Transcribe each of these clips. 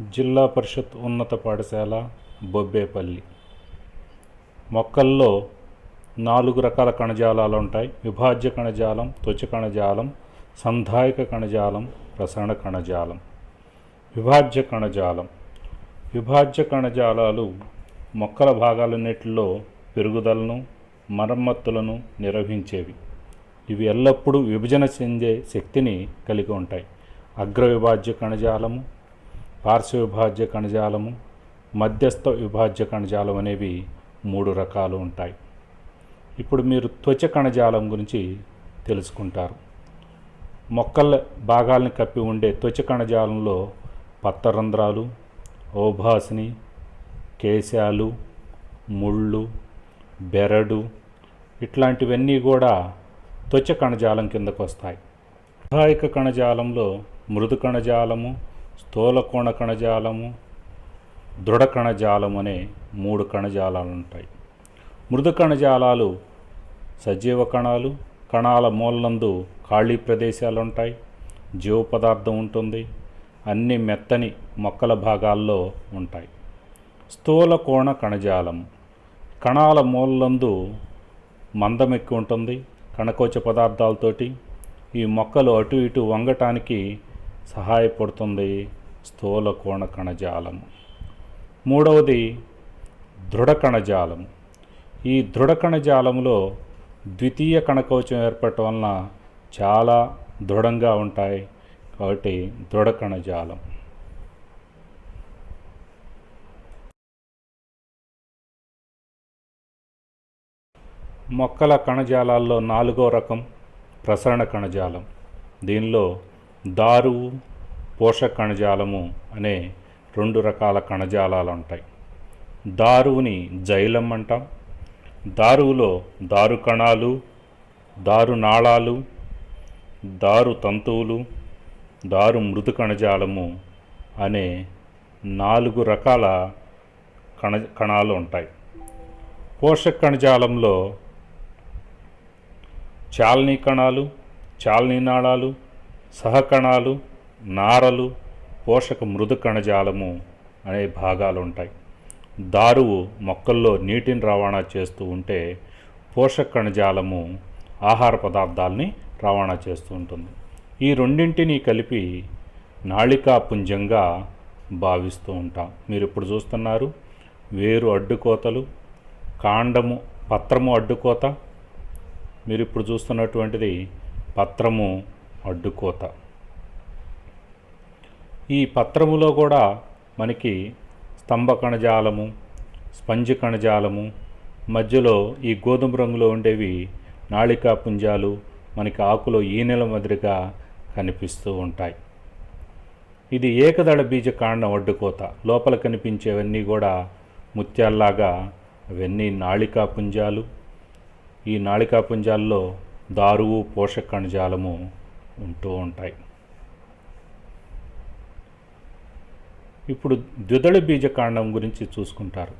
జిల్లా పరిషత్ ఉన్నత పాఠశాల బొబ్బేపల్లి. మొక్కల్లో నాలుగు రకాల కణజాలాలు ఉంటాయి. విభాజ్య కణజాలం త్వచ కణజాలం సంధాయక కణజాలం ప్రసరణ కణజాలం. విభాజ్య కణజాలం. విభాజ్య కణజాలాలు మొక్కల భాగాలన్నిటిలో పెరుగుదలను మరమ్మత్తులను నిర్వహించేవి ఇవి ఎల్లప్పుడూ విభజన చెందే శక్తిని కలిగి ఉంటాయి. అగ్రవిభాజ్య కణజాలము పార్శ్వ విభాజ్య కణజాలము మధ్యస్థ విభాజ్య కణజాలం అనేవి మూడు రకాలు ఉంటాయి. ఇప్పుడు మీరు త్వచ కణజాలం గురించి తెలుసుకుంటారు. మొక్కల భాగాల్ని కప్పి ఉండే త్వచ కణజాలంలో పత్తరంధ్రాలు ఓభాసిని కేశాలు ముళ్ళు బెరడు ఇట్లాంటివన్నీ కూడా త్వచ కణజాలం కిందకు వస్తాయి సహాయక కణజాలంలో మృదు కణజాలము స్థూలకోణ కణజాలము దృఢ కణజాలం అనే మూడు కణజాలాలు ఉంటాయి మృదు కణజాలాలు సజీవ కణాలు కణాల మూలందు ఖాళీ ప్రదేశాలు ఉంటాయి జీవ పదార్థం ఉంటుంది. అన్ని మెత్తని మొక్కల భాగాల్లో ఉంటాయి. స్థూల కోణ కణజాలం. కణాల మూలందు మందం ఎక్కువ ఉంటుంది కణకోచ పదార్థాలతోటి. ఈ మొక్కలు అటు ఇటు వంగటానికి సహాయపడుతుంది. స్థూల కోణ కణజాలం మూడవది దృఢ కణజాలము. ఈ దృఢ కణజాలంలో ద్వితీయ కణకవచం ఏర్పడటం వలన చాలా దృఢంగా ఉంటాయి కాబట్టి దృఢ కణజాలం. మొక్కల కణజాలాల్లో నాలుగో రకం ప్రసరణ కణజాలం. దీనిలో దారువు పోషక కణజాలము అనే రెండు రకాల కణజాలాలు ఉంటాయి దారువుని జైలం అంటాం. దారువులో దారు కణాలు దారు నాళాలు దారు తంతువులు దారు మృదు కణజాలము అనే నాలుగు రకాల కణ కణాలు ఉంటాయి పోషక కణజాలంలో చాలనీ కణాలు చాలనీ నాళాలు సహకణాలు నారలు పోషక మృదు కణజాలము అనే భాగాలు ఉంటాయి దారువు మొక్కల్లో నీటిని రవాణా చేస్తూ ఉంటే పోషక కణజాలము ఆహార పదార్థాలని రవాణా చేస్తూ ఉంటుంది. ఈ రెండింటినీ కలిపి నాళికా పుంజంగా భావిస్తూ ఉంటాం. మీరు ఇప్పుడు చూస్తున్నారు వేరు అడ్డుకోతలు కాండము పత్రము అడ్డుకోత. మీరు ఇప్పుడు చూస్తున్నటువంటిది పత్రము అడ్డుకోత. ఈ పత్రములో కూడా మనకి స్తంభ కణజాలము స్పంజ్ కణజాలము మధ్యలో ఈ గోధుమ రంగులో ఉండేవి నాళికా పుంజాలు మనకి ఆకులో ఈనెల మాదిరిగా కనిపిస్తూ ఉంటాయి. ఇది ఏకదళ బీజ కాండం అడ్డుకోత లోపల కనిపించేవన్నీ కూడా ముత్యాల్లాగా అవన్నీ నాళికా పుంజాలు. ఈ నాళికా పుంజాల్లో దారువు పోషక కణజాలము ఉంటూ ఉంటాయి. ఇప్పుడు ద్విదళ బీజకాండం గురించి చూసుకుంటారు.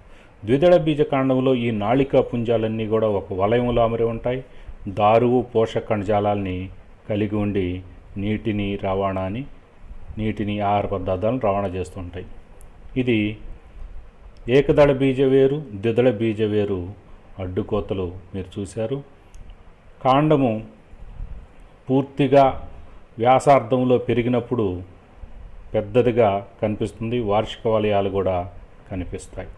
ద్విదళ బీజకాండంలో ఈ నాళికా పుంజాలన్నీ కూడా ఒక వలయంలో అమరి ఉంటాయి. దారువు పోషక కణజాలాల్ని కలిగి ఉండి నీటిని రవాణాని నీటిని ఆహార పదార్థాలను రవాణా చేస్తుంటాయి ఇది ఏకదళ బీజ వేరు ద్విదళ బీజ వేరు అడ్డుకోతలు మీరు చూశారు. కాండము పూర్తిగా వ్యాసార్థంలో పెరిగినప్పుడు పెద్దదిగా కనిపిస్తుంది. వార్షిక వలయాలు కూడా కనిపిస్తాయి.